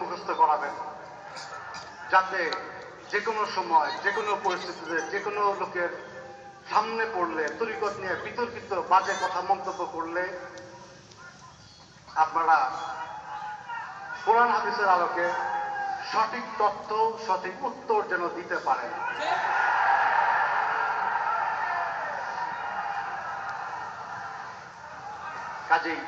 মুখস্থ করাবেন যাতে যে কোনো সময় যে কোনো পরিস্থিতিতে যে কোনো লোকের সামনে পড়লে, তরিকত নিয়ে বিতর্কিত, বাজে কথা মন্তব্য করলে আপনারা কোরআন হাদিসের আলোকে সঠিক তথ্য, সঠিক উত্তর যেন দিতে পারেন। কাজেই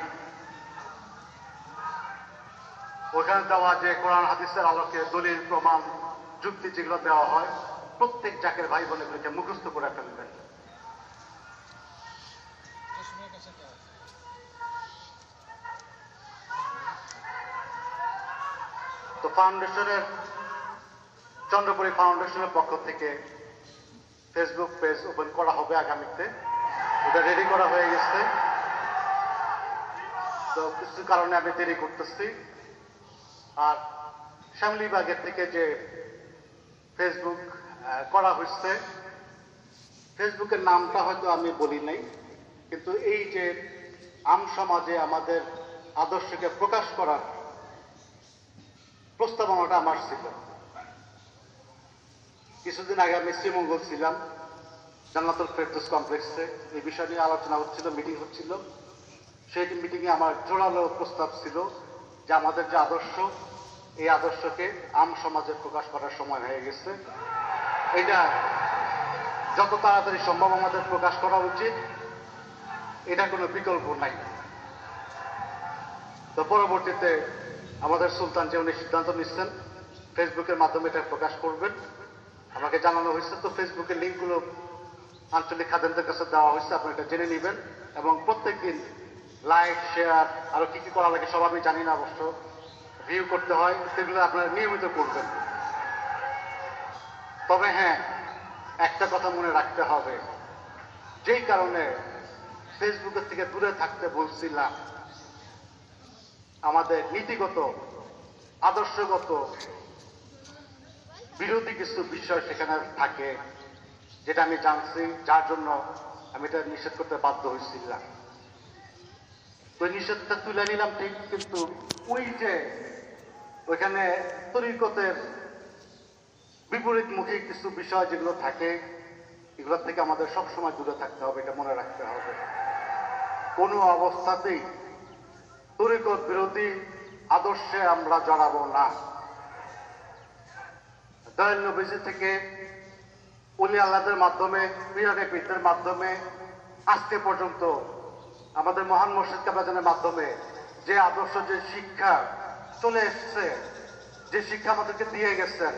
ওখানে দেওয়া যে কোরআন, হাদিসের আলোকে দলিল, প্রমাণ, যুক্তি যেগুলো দেওয়া হয়, প্রত্যেক জাকের ভাই বোনেগুলোকে মুখস্থ করে ফেলবেন। তো ফাউন্ডেশনের, চন্দ্রপুরী ফাউন্ডেশনের পক্ষ থেকে ফেসবুক পেজ ওপেন করা হবে আগামীতে। ওটা রেডি করা হয়ে গেছে। তো কিছু কারণে আমি দেরি করতেছি। শ্যামলিবাগের থেকে যে ফেসবুক করা হচ্ছে ফেসবুকের নামটা হয়তো আমি বলি নাই, কিন্তু এই যে আম সমাজে আমাদের আদর্শকে প্রকাশ করার প্রস্তাবনাটা আমার ছিল। কিছুদিন আগে আমি শ্রীমঙ্গল ছিলাম, জান্নাতুল ফেরদোস কমপ্লেক্সে। এই বিষয় নিয়ে আলোচনা হচ্ছিল, মিটিং হচ্ছিল। সেই মিটিংয়ে আমার জোরালো প্রস্তাব ছিল যে আমাদের যে আদর্শ এই আদর্শকে আম সমাজে প্রকাশ করার সময় হয়ে গেছে। এটা যত তাড়াতাড়ি সম্ভব আমাদের প্রকাশ করা উচিত। এটা কোনো বিকল্প নাই। তো পরবর্তীতে আমাদের সুলতান যে উনি সিদ্ধান্ত নিচ্ছেন, ফেসবুকের মাধ্যমে এটা প্রকাশ করবেন। আমাকে জানানো হয়েছে, তো ফেসবুকের লিঙ্কগুলো আঞ্চলিক খাদ্যদের কাছে দেওয়া হয়েছে, আপনি এটা জেনে নেবেন। এবং প্রত্যেকদিন লাইক, শেয়ার, আরও কি কি করা লাগে সব আমি জানি না অবশ্য। ভিউ করতে হয়, সেগুলো আপনারা নিয়মিত করবেন। তবে হ্যাঁ একটা কথা মনে রাখতে হবে। যেই কারণে ফেসবুকের থেকে দূরে থাকতে বলছিলাম, আমাদের নীতিগত, আদর্শগত, বিরোধী কিছু বিষয় সেখানে থাকে, যেটা আমি জানছি, যার জন্য আমি এটা নিষেধ করতে বাধ্য হয়েছিলাম। তো নিষেধটা তুলে নিলাম ঠিক, কিন্তু ওই যে ওইখানে তরিকতের বিপরীতমুখী কিছু বিষয় যেগুলো থাকে এগুলো থেকে আমাদের সবসময় দূরে থাকতে হবে, এটা মনে রাখতে হবে। কোনো অবস্থাতেই তরিকত বিরোধী আদর্শে আমরা জড়াবো না। দয়াল নবীজি থেকে উলি মাধ্যমে, পিরানে পীরদের মাধ্যমে আজকে পর্যন্ত আমাদের মহান মসজিদ কাবাজানের মাধ্যমে যে আদর্শ, যে শিক্ষা চলে এসছে, যে শিক্ষা আমাদেরকে দিয়ে গেছেন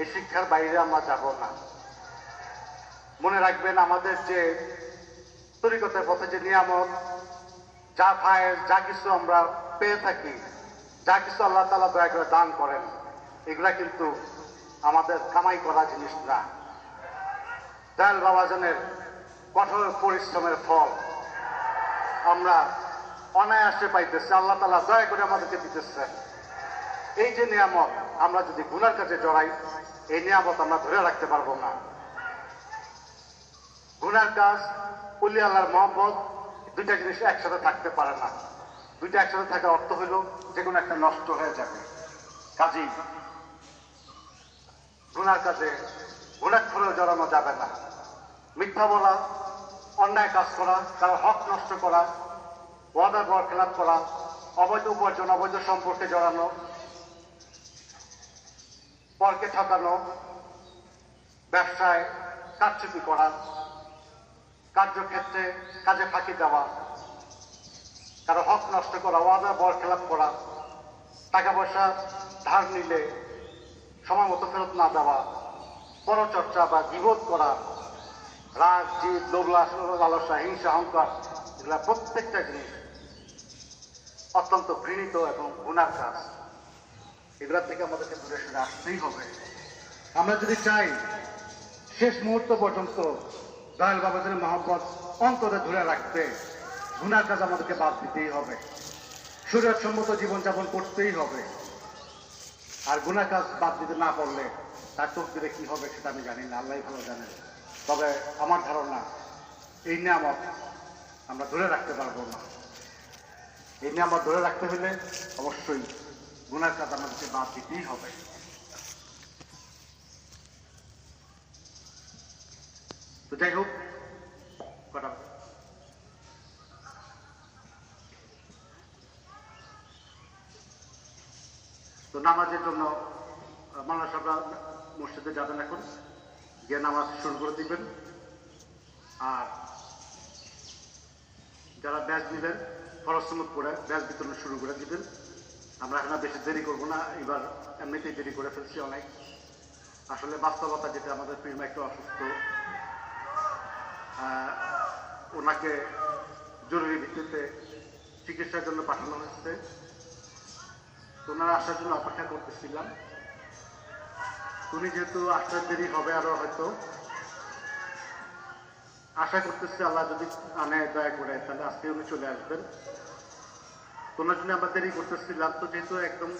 এই শিক্ষার বাইরে আমরা যাব না। মনে রাখবেন আমাদের যে তরিকতের পথে যে নিয়ামত, যা ফায়ের যা কিছু আমরা পেয়ে থাকি, যা কিছু আল্লাহ তালা দয়া করে দান করেন, এগুলা কিন্তু আমাদের কামাই করা জিনিস না। দয়াল বাবাজানের কঠোর পরিশ্রমের ফল। আমরা অনায়াসে পাইতেছি। আল্লাহ তালা দয়া করে আমাদেরকে দিতেছে। এই যে নিয়ামত, আমরা যদি গুনার কাছে জড়াই, এই নিয়ামত আমরা ধরে রাখতে পারব না। গুনার কাজ উলি আল্লাহর মোহাম্মদ দুইটা জিনিস একসাথে থাকতে পারে না। দুইটা একসাথে থাকার অর্থ হইল যে কোনো একটা নষ্ট হয়ে যাবে। কাজেই গুনার কাজে গুণাক্ষরে জড়ানো যাবে না। মিথ্যা বলা অন্যায় কাজ করা, কারও হক নষ্ট করা ওয়াদার বর খেলাপ করা, অবৈধ উপার্জন, অবৈধ সম্পর্কে জড়ানো পরকে ঠকানো, ব্যবসায় কারচুপি করা, কার্যক্ষেত্রে কাজে ফাঁকি দেওয়া, কারও হক নষ্ট করা, ওয়াদা বর খেলাপ করা, টাকা পয়সা ধার নিলে সময় মতো ফেরত না দেওয়া, পরচর্চা বা বিবোধ করা রাগ লোভলাস লালসা হিংসা অহংকার, এগুলা প্রত্যেকটা জিনিস অত্যন্ত ঘৃণিত এবং গুণার কাজ। এগুলা থেকে আমাদেরকে দূরে সরে আসতেই হবে। আমরা যদি চাই শেষ মুহূর্ত পর্যন্ত দয়াল বাবাদের মোহাম্মদ অন্তরে ধরে রাখতে গুনার কাজ আমাদেরকে বাদ দিতেই হবে। সম্মত জীবনযাপন করতেই হবে। আর গুনার কাজ বাদ দিতে না পারলে তার তকদিরে কি হবে সেটা আমি জানি না আল্লাহ ভালো জানেন। তবে আমার ধারণা, এই নিয়ামত আমরা ধরে রাখতে পারব না। এই নিয়ামত ধরে রাখতে হলে অবশ্যই গুণার কাজ আমাদের আমাদেরকে বাদ দিতেই হবে। তো যাই হোক কটা তো নামাজের জন্য মালা সাহেবরা মসজিদে যাবেন এখন। গিয়ে নামাজ শুরু করে দিবেন। আর যারা ব্যাচ দিবেন ফরসমত করে ব্যাচ বিতরণ শুরু করে দিবেন। আমরা এখন বেশি দেরি করব না, এবার এমনিতেই দেরি করে ফেলছি অনেক। আসলে বাস্তবতা যেটা, আমাদের প্রিমা একটু অসুস্থ। ওনাকে জরুরি ভিত্তিতে চিকিৎসার জন্য পাঠানো হয়েছে। ওনারা আসার জন্য অপেক্ষা করতেছিলাম। উনি যেহেতু আসার দেরি হবে আরও হয়তো। আশা করতেছি আল্লাহ যদি আনে দয়া করে, তাহলে আজকে উনি চলে আসবেন। তো ওনার জন্য আমরা দেরি করতেছিলাম, তো যেহেতু একদম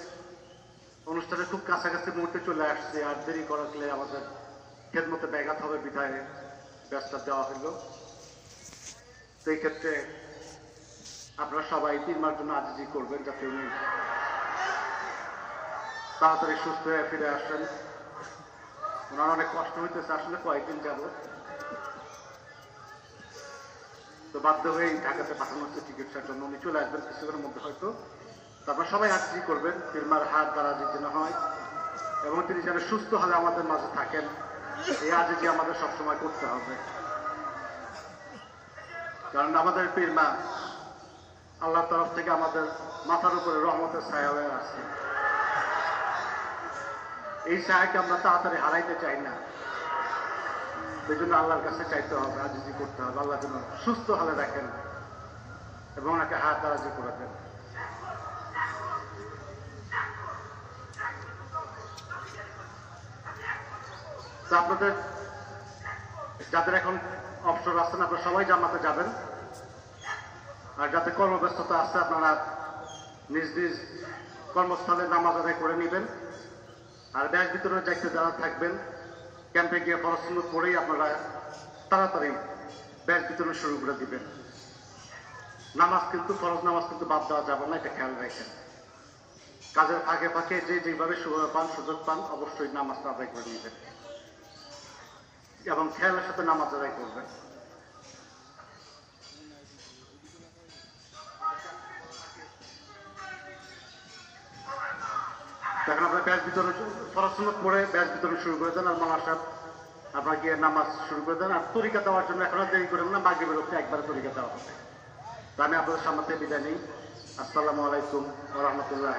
অনুষ্ঠানে খুব কাছাকাছি মুহূর্তে চলে আসছে, আর দেরি করালে আমাদের খেদমতে ব্যাঘাত হবে, বিধায় ব্যবস্থা দেওয়া তো এই ক্ষেত্রে আপনারা সবাই তিন মাস জন্য আজিজি করবেন, যাতে উনি তাড়াতাড়ি সুস্থ হয়ে ফিরে আসেন। ওনার অনেক কষ্ট হইতেছে, আসলে কয়েকদিন যাব তো বাধ্য হয়ে ঢাকাতে পাঠানো হচ্ছে চিকিৎসার জন্য উনি চলে আসবেন কিছুক্ষণের মধ্যে হয়তো। তারপর সবাই আজিজি করবেন ফিরমার হাত দ্বারা যেন হয়। এবং তিনি যেন সুস্থ হলে আমাদের মাঝে থাকেন, এই আজিজি আমাদের সবসময় করতে হবে। কারণ আমাদের পীরমা আল্লাহর তরফ থেকে আমাদের মাথার উপরে রহমতের ছায়া হয়ে আসছে এই ছায়াকে আমরা তাড়াতাড়ি হারাইতে চাই না। এই জন্য আল্লাহর কাছে চাইতে হবে আজিজি করতে হবে। আল্লাহ যেন সুস্থ হলে রাখেন এবং ওনাকে হাত দারাজি করে দেন। আপনাদের, যাদের এখন অবসর আছেন আপনারা সবাই জামাতে যাবেন। আর যাতে কর্মব্যস্ততা আছে, আপনারা নিজ নিজ কর্মস্থলে নামাজ আদায় করে নেবেন। আর ব্যাগ বিতরণের দায়িত্বে যারা থাকবেন ক্যাম্পে গিয়ে পড়াশুনো করেই আপনারা তাড়াতাড়ি ব্যাগ বিতরণ শুরু করে দিবেন। নামাজ কিন্তু, ফরজ নামাজ কিন্তু বাদ দেওয়া যাবে না, এটা খেয়াল রাখেন। কাজের আগে ফাঁকে যে যেভাবে পান, সুযোগ পান, অবশ্যই নামাজটা আদায় করে নেবেন। এবং খেয়ালের সাথে নামাজ আদায় করবেন। তখন আপনার ব্যাস বিতরণ পড়াশোনা করে ব্যাস বিতরণ শুরু করে দেন আর মালার সাহেব আপনার গিয়ে নামাজ শুরু করে দেন। আর তরিকা দেওয়ার জন্য এখন দেরি করবেন না বাকি বেরোতে একবারে তরিকা দেওয়া হবে। তো আমি আপনাদের সামনে বিদায় নিই। আসসালামু আলাইকুম রহমতুল্লাহ